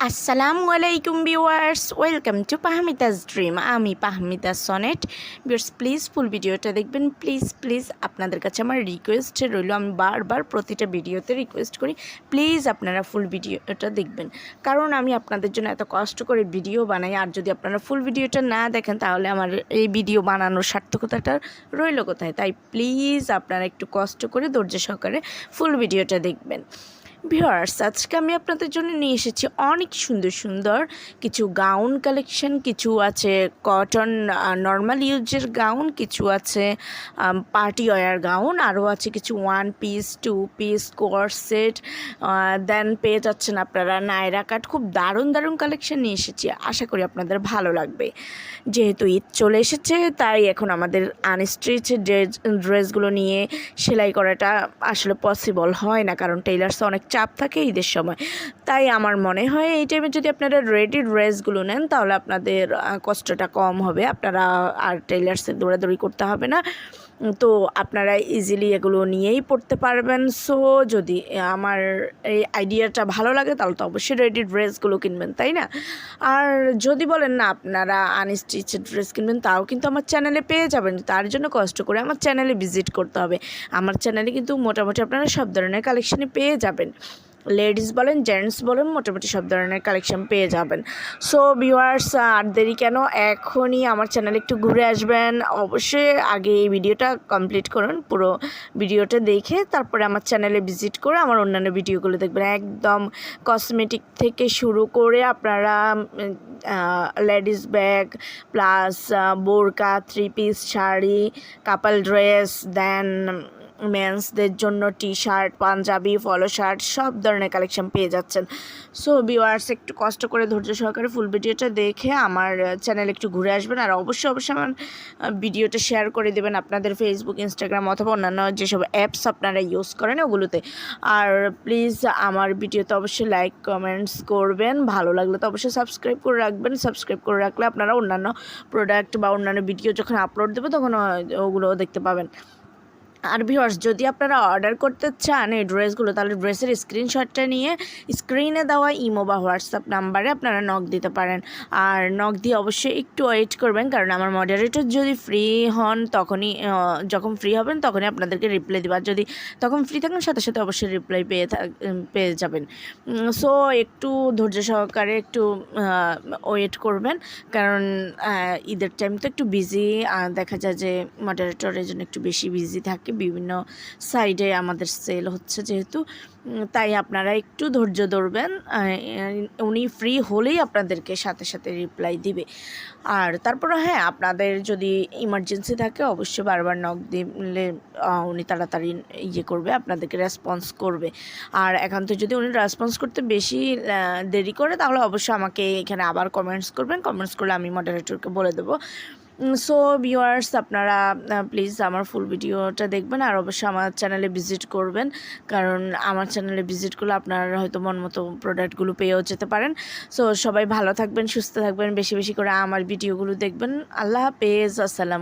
আসসালামু আলাইকুম viewers welcome to Pahmita's dream আমি Pahmita Sonet viewers please full ভিডিওটা দেখবেন। প্লিজ প্লিজ আপনাদের কাছে আমার রিকোয়েস্ট রইল। আমি বারবার প্রতিটা ভিডিওতে রিকোয়েস্ট করি। প্লিজ আপনারা ফুল ভিডিওটা দেখবেন। কারণ আমি আপনাদের জন্য এত কষ্ট করে ভিডিও বানাই। আর যদি আপনারা ফুল ভিডিওটা না দেখেন, তাহলে আমার এই ভিডিও বানানোর সার্থকতাটা রইল কোথায়? তাই প্লিজ আপনারা একটু কষ্ট করে ধৈর্য সহকারে ফুল ভিডিওটা দেখবেন। ভিওয়ার্স আজকে আমি আপনাদের জন্য নিয়ে এসেছি অনেক সুন্দর সুন্দর কিছু গাউন কালেকশন কিছু আছে কটন নর্মাল ইউজের গাউন কিছু আছে পার্টি ওয়ার গাউন আরও আছে কিছু one piece two piece coord set then পেয়ে যাচ্ছেন আপনারা নায়রা কাট খুব দারুণ দারুণ কালেকশন নিয়ে এসেছি, আশা করি আপনাদের ভালো লাগবে। যেহেতু ঈদ চলে এসেছে, তাই এখন আমাদের আনস্ট্রিচ ড্রেস ড্রেসগুলো নিয়ে সেলাই করাটা আসলে পসিবল হয় না, কারণ টেইলার্সে অনেক চাপ থাকে ঈদের সময়। তাই আমার মনে হয় এই টাইমে যদি আপনারা রেডি ড্রেসগুলো নেন, তাহলে আপনাদের কষ্টটা কম হবে। আপনারা আর টেলার্সে দৌড়াদৌড়ি করতে হবে না। তো আপনারা ইজিলি এগুলো নিয়েই পড়তে পারবেন। সো যদি আমার এই আইডিয়াটা ভালো লাগে, তাহলে তো অবশ্যই রেডি ড্রেসগুলো কিনবেন, তাই না? আর যদি বলেন, না, আপনারা আনস্টিচেড ড্রেস কিনবেন, তাও কিন্তু আমার চ্যানেলে পেয়ে যাবেন। তার জন্য কষ্ট করে আমার চ্যানেলে ভিজিট করতে হবে। আমার চ্যানেলে কিন্তু মোটামুটি আপনারা সব ধরনের কালেকশানে পেয়ে যাবেন। লেডিস বলেন, জেন্টস বলেন, মোটামুটি সব ধরনের কালেকশন পেয়ে যাবেন। সো ভিউয়ার্স আর দেরি কেন? এখনই আমার চ্যানেলে একটু ঘুরে আসবেন। অবশ্যই আগে এই ভিডিওটা কমপ্লিট করুন, পুরো ভিডিওটা দেখে তারপরে আমার চ্যানেলে ভিজিট করে আমার অন্যান্য ভিডিওগুলো দেখবেন। একদম কসমেটিক থেকে শুরু করে আপনারা লেডিস ব্যাগ প্লাস বোরকা three piece sari couple dress then মেন্সদের জন্য T shirt panjabi polo shirt সব ধরনের কালেকশন পেয়ে যাচ্ছেন। সো ভিউয়ার্স একটু কষ্ট করে ধৈর্য সহকারে ফুল ভিডিওটা দেখে আমার চ্যানেলে একটু ঘুরে আসবেন। আর অবশ্যই অবশ্যই আমার ভিডিওটা শেয়ার করে দেবেন আপনাদের ফেসবুক ইনস্টাগ্রাম অথবা অন্যান্য যেসব অ্যাপস আপনারা ইউজ করেন ওগুলোতে। আর প্লিজ আমার ভিডিওতে অবশ্যই লাইক কমেন্টস করবেন। ভালো লাগলে তো অবশ্যই সাবস্ক্রাইব করে রাখবেন। সাবস্ক্রাইব করে রাখলে আপনারা অন্যান্য প্রোডাক্ট বা অন্যান্য ভিডিও যখন আপলোড দেবো, তখন ওগুলো দেখতে পাবেন। আর ভিউয়ার্স যদি আপনারা অর্ডার করতে চান এই ড্রেসগুলো তাহলে ড্রেসের স্ক্রিনশটটা নিয়ে স্ক্রিনে দেওয়া ইমো বা হোয়াটসঅ্যাপ নাম্বারে আপনারা নক দিতে পারেন। আর নক দিয়ে অবশ্যই একটু ওয়েট করবেন, কারণ আমার মডারেটর যদি ফ্রি হন, তখনই যখন ফ্রি হবেন, তখনই আপনাদেরকে রিপ্লাই দেবার যদি তখন ফ্রি থাকেন, সাথে সাথে অবশ্যই রিপ্লাই পেয়ে পেয়ে যাবেন। সো একটু ধৈর্য সহকারে একটু ওয়েট করবেন, কারণ ঈদের টাইম তো একটু বিজি দেখা যায় যে মডারেটরের জন্য একটু বেশি বিজি থাকে। বিভিন্ন সাইডে আমাদের সেল হচ্ছে যেহেতু তাই আপনারা একটু ধৈর্য ধরবেন উনি ফ্রি হলেই আপনাদেরকে সাথে সাথে রিপ্লাই দিবে। আর তারপরে হ্যাঁ আপনাদের যদি ইমার্জেন্সি থাকে অবশ্যই বারবার নক দিলে উনি তাড়াতাড়ি ইয়ে করবে, আপনাদেরকে রেসপন্স করবে। আর একান্ত যদি উনি রেসপন্স করতে বেশি দেরি করে, তাহলে অবশ্যই আমাকে এখানে আবার কমেন্টস করবেন। কমেন্টস করলে আমি মডারেটরকে বলে দেবো। সো ভিউয়ার্স আপনারা প্লিজ আমার ফুল ভিডিওটা দেখবেন আর অবশ্যই আমার চ্যানেলে ভিজিট করবেন। কারণ আমার চ্যানেলে ভিজিট করলে আপনারা হয়তো মন মতো প্রোডাক্টগুলো পেয়েও যেতে পারেন। সো সবাই ভালো থাকবেন, সুস্থ থাকবেন, বেশি বেশি করে আমার ভিডিওগুলো দেখবেন। আল্লাহ হাফেজ, আসসালাম